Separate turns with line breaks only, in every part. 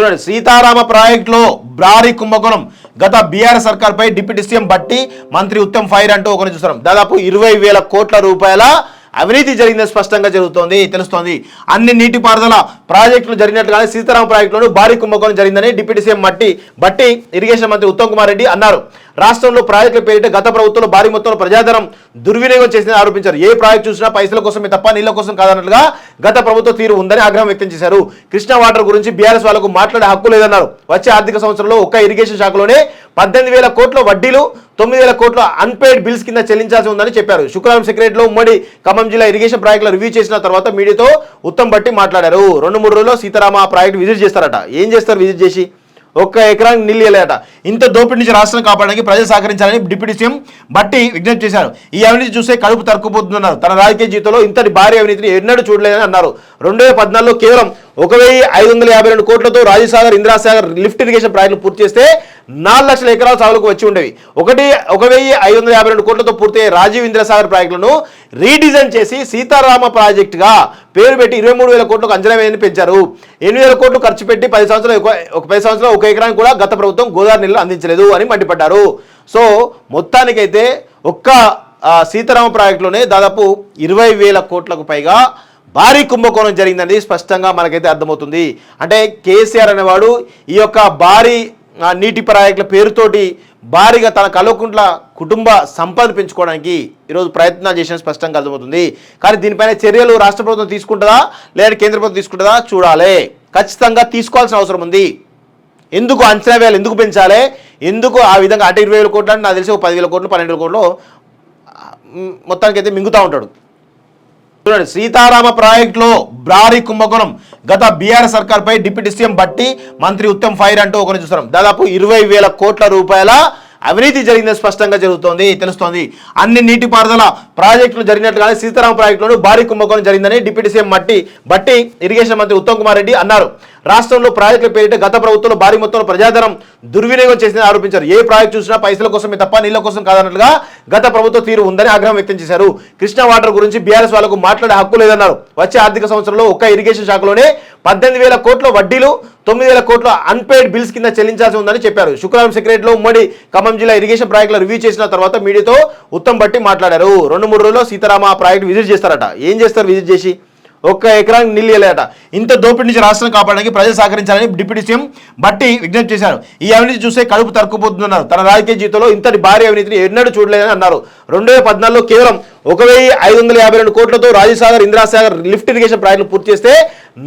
చూడండి సీతారామ ప్రాజెక్టులో భారీ కుంభకోణం. గత బీఆర్ సర్కార్ పై డిప్యూటీ సీఎం బట్టి మంత్రి ఉత్తమ్ ఫైర్ అంటూ ఒకరిని చూస్తున్నాం. దాదాపు ఇరవై వేల కోట్ల రూపాయల అవినీతి జరిగిందని స్పష్టంగా జరుగుతోంది తెలుస్తోంది. అన్ని నీటిపారుదల ప్రాజెక్టులు జరిగినట్లుగానే సీతారామ ప్రాజెక్టులోనూ భారీ కుంభకోణం జరిగిందని డిప్యూటీ సీఎం మట్టి బట్టి ఇరిగేషన్ మంత్రి ఉత్తమ్ కుమార్ రెడ్డి అన్నారు. రాష్ట్రంలో ప్రాజెక్టుల పేరిట గత ప్రభుత్వంలో భారీ మొత్తంలో ప్రజాధనం దుర్వినియోగం చేసిందని ఆరోపించారు. ఏ ప్రాజెక్టు చూసినా పైసల కోసమే తప్ప నీళ్ళ కోసం కాదన్నట్లుగా గత ప్రభుత్వ తీరు ఉందని ఆగ్రహం వ్యక్తం చేశారు. కృష్ణా వాటర్ గురించి బీఆర్ఎస్ వాళ్ళకు మాట్లాడే హక్కు లేదన్నారు. వచ్చే ఆర్థిక సంవత్సరంలో ఒక్క ఇరిగేషన్ శాఖలోనే పద్దెనిమిది వేల కోట్ల వడ్డీలు తొమ్మిది వేల కోట్ల అన్పెయిడ్ బిల్స్ కింద చెల్లించాల్సి ఉందని చెప్పారు. శుక్రవారం సెక్రటరీలో ఉమ్మడి ఖమ్మం జిల్లా ఇరిగేషన్ ప్రాజెక్టుల రివ్యూ చేసిన తర్వాత మీడియాతో ఉత్తమ్ బట్టి మాట్లాడారు. రెండు మూడు రోజుల్లో సీతారామ ప్రాజెక్టు విజిట్ చేస్తారట. ఏం చేస్తారు విజిట్ చేసి? ఒక్క ఎకరానికి నీళ్ళు ఇవ్వలేట ఇంత దోపిడీ నుంచి రాష్ట్రం కాపాడడానికి ప్రజలు సహకరించాలని డిప్యూటీ సీఎం బట్టి విజ్ఞప్తి చేశారు. ఈ అవినీతి చూస్తే కడుపు తరుక్కుపోతుందన్నారు. తన రాజకీయ జీవితంలో ఇంతటి భారీ అవినీతిని ఎన్నడూ చూడలేదని అన్నారు. రెండు వేల పద్నాలుగులో కేవలం ఒక వెయ్యి ఐదు వందల యాభై రెండు కోట్లతో రాజీసాగర్ ఇందిరాసాగర్ లిఫ్ట్ ఇరిగేషన్ ప్రాజెక్టులు పూర్తి చేస్తే నాలుగు లక్షల ఎకరాల సాగులకు వచ్చి ఉండేవి. ఒకటి ఒక వెయ్యి ఐదు వందల యాభై రెండు కోట్లతో పూర్తి రాజీవ్ ఇందిరాసాగర్ ప్రాజెక్టులను రీడిజైన్ చేసి సీతారామ ప్రాజెక్టుగా పేరు పెట్టి ఇరవై మూడు వేల కోట్లకు అంచనా వేయని పెంచారు. ఎనిమిది వేల కోట్లు ఖర్చు పెట్టి పది సంవత్సరాలు ఒక- పది సంవత్సరాలు ఒక ఎకరానికి కూడా గత ప్రభుత్వం గోదావరి నీళ్ళు అందించలేదు అని మండిపడ్డారు. సో మొత్తానికైతే ఒక్క సీతారామ ప్రాజెక్టులోనే దాదాపు ఇరవై వేల కోట్లకు పైగా భారీ కుంభకోణం జరిగిందని స్పష్టంగా మనకైతే అర్థమవుతుంది. అంటే కేసీఆర్ అనేవాడు ఈ యొక్క భారీ నీటి ప్రాజెక్టుల పేరుతోటి భారీగా తన కల్వకుంట్ల కుటుంబ సంపద పెంచుకోవడానికి ఈరోజు ప్రయత్నాలు చేసిన స్పష్టంగా అర్థమవుతుంది. కానీ దీనిపైన చర్యలు రాష్ట్ర ప్రభుత్వం తీసుకుంటుందా? లేదా కేంద్ర ప్రభుత్వం తీసుకుంటుందా? చూడాలి. ఖచ్చితంగా తీసుకోవాల్సిన అవసరం ఉంది. ఎందుకు అంచనా వేయాలి? ఎందుకు పెంచాలి? ఎందుకు ఆ విధంగా అటు ఇరవై వేల కోట్లు అంటే నాకు తెలిసి ఒక పదివేల కోట్లు పన్నెండు వేల కోట్లు మొత్తానికైతే మింగుతూ ఉంటాడు. చూడండి సీతారామ ప్రాజెక్టులో భారీ కుంభకోణం. గత బీఆర్ సర్కార్ పై డిప్యూటీ సీఎం బట్టి మంత్రి ఉత్తమ్ ఫైర్ అంటూ ఒకరిని చూస్తున్నాం. దాదాపు ఇరవై వేల కోట్ల రూపాయల అవినీతి జరిగిందని స్పష్టంగా జరుగుతోంది తెలుస్తోంది. అన్ని నీటిపారుదల ప్రాజెక్టులు జరిగినట్లుగానే సీతారాం ప్రాజెక్టులను భారీ కుంభకోణం జరిగిందని డిప్యూటీ సీఎం మట్టి బట్టి ఇరిగేషన్ మంత్రి ఉత్తమ్ కుమార్ రెడ్డి అన్నారు. రాష్ట్రంలో ప్రాజెక్టుల పేరిట గత ప్రభుత్వంలో భారీ మొత్తంలో ప్రజాధనం దుర్వినియోగం చేసిందని ఆరోపించారు. ఏ ప్రాజెక్టు చూసినా పైసల కోసమే తప్ప నీళ్ళ కోసం కాదన్నట్లుగా గత ప్రభుత్వ తీరు ఉందని ఆగ్రహం వ్యక్తం చేశారు. కృష్ణా వాటర్ గురించి బీఆర్ఎస్ వాళ్ళకు మాట్లాడే హక్కు లేదన్నారు. వచ్చే ఆర్థిక సంవత్సరంలో ఒక్క ఇరిగేషన్ శాఖలోనే పద్దెనిమిది వేల కోట్ల వడ్డీలు తొమ్మిది వేల కోట్ల అన్పెయిడ్ బిల్స్ కింద చెల్లించాల్సి ఉందని చెప్పారు. శుక్రవారం సెక్రటరీలో ఉమ్మడి ఖమ్మం జిల్లా ఇరిగేషన్ ప్రాజెక్టుల రివ్యూ చేసిన తర్వాత మీడియాతో ఉత్తమ్ బట్టి మాట్లాడారు. రెండు మూడు రోజుల్లో సీతారామ ప్రాజెక్టు విజిట్ చేస్తారట. ఏం చేస్తారు విజిట్ చేసి? ఒక్క ఎకరానికి నీళ్ళు ఇంత దోపిడీ నుంచి రాష్ట్రం కాపాడడానికి ప్రజలు సహకరించాలని డిప్యూటీ సీఎం బట్టి విజ్ఞప్తి చేశారు. ఈ అవినీతి చూస్తే కడుపు తరుక్కుపోతుందన్నారు. తన రాజకీయ జీవితంలో ఇంతటి భారీ అవినీతిని ఎన్నడూ చూడలేదని అన్నారు. రెండు వేల పద్నాలుగులో కేవలం ఒక వెయ్యి ఐదు వందల యాభై రెండు కోట్లతో రాజీసాగర్ ఇందిరాసాగర్ లిఫ్ట్ ఇరిగేషన్ ప్రాజెక్టులు పూర్తి చేస్తే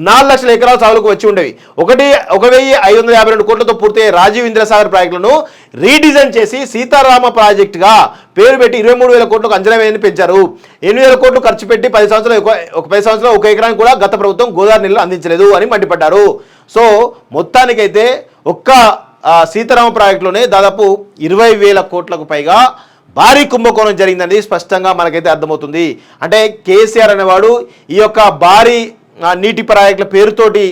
నాలుగు లక్షల ఎకరాల సాగులకు వచ్చి ఉండేవి. ఒకటి ఒక వెయ్యి ఐదు వందల యాభై రెండు కోట్లతో పూర్తయ్యే రాజీవ్ ఇంద్రాసాగర్ ప్రాజెక్టులను రీడిజైన్ చేసి సీతారామ ప్రాజెక్టుగా పేరు పెట్టి ఇరవై మూడు వేల కోట్లకు అంచనా వేయని పెంచారు. ఎనిమిది వేల కోట్లు ఖర్చు పెట్టి పది సంవత్సరాలు ఒక- పది సంవత్సరాలు ఒక ఎకరానికి కూడా గత ప్రభుత్వం గోదావరి నీళ్ళు అందించలేదు అని మండిపడ్డారు. సో మొత్తానికైతే ఒక్క సీతారామ ప్రాజెక్టులోనే దాదాపు ఇరవై వేల కోట్లకు పైగా భారీ కుంభకోణం జరిగిందని స్పష్టంగా మనకైతే అర్థమవుతుంది. అంటే కేసీఆర్ అనేవాడు ఈ యొక్క భారీ నీటి ప్రాజెక్టుల పేరుతోటి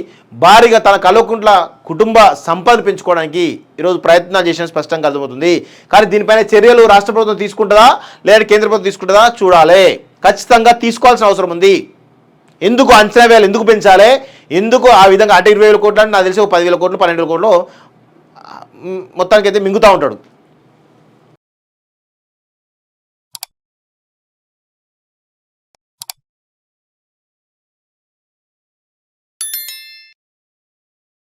భారీగా తన కల్వకుంట్ల కుటుంబ సంపద పెంచుకోవడానికి ఈరోజు ప్రయత్నాలు చేసిన స్పష్టంగా అర్థమవుతుంది. కానీ దీనిపైన చర్యలు రాష్ట్ర ప్రభుత్వం తీసుకుంటుందా? లేదా కేంద్ర ప్రభుత్వం తీసుకుంటుందా? చూడాలి. ఖచ్చితంగా తీసుకోవాల్సిన అవసరం ఉంది. ఎందుకు అంచనా వేయాలి? ఎందుకు పెంచాలి? ఎందుకు ఆ విధంగా అటు ఇరవై వేల కోట్లు అంటే నాకు తెలిసి ఒక పదివేల కోట్లు పన్నెండు వేల కోట్లు మొత్తానికైతే మింగుతూ ఉంటాడు.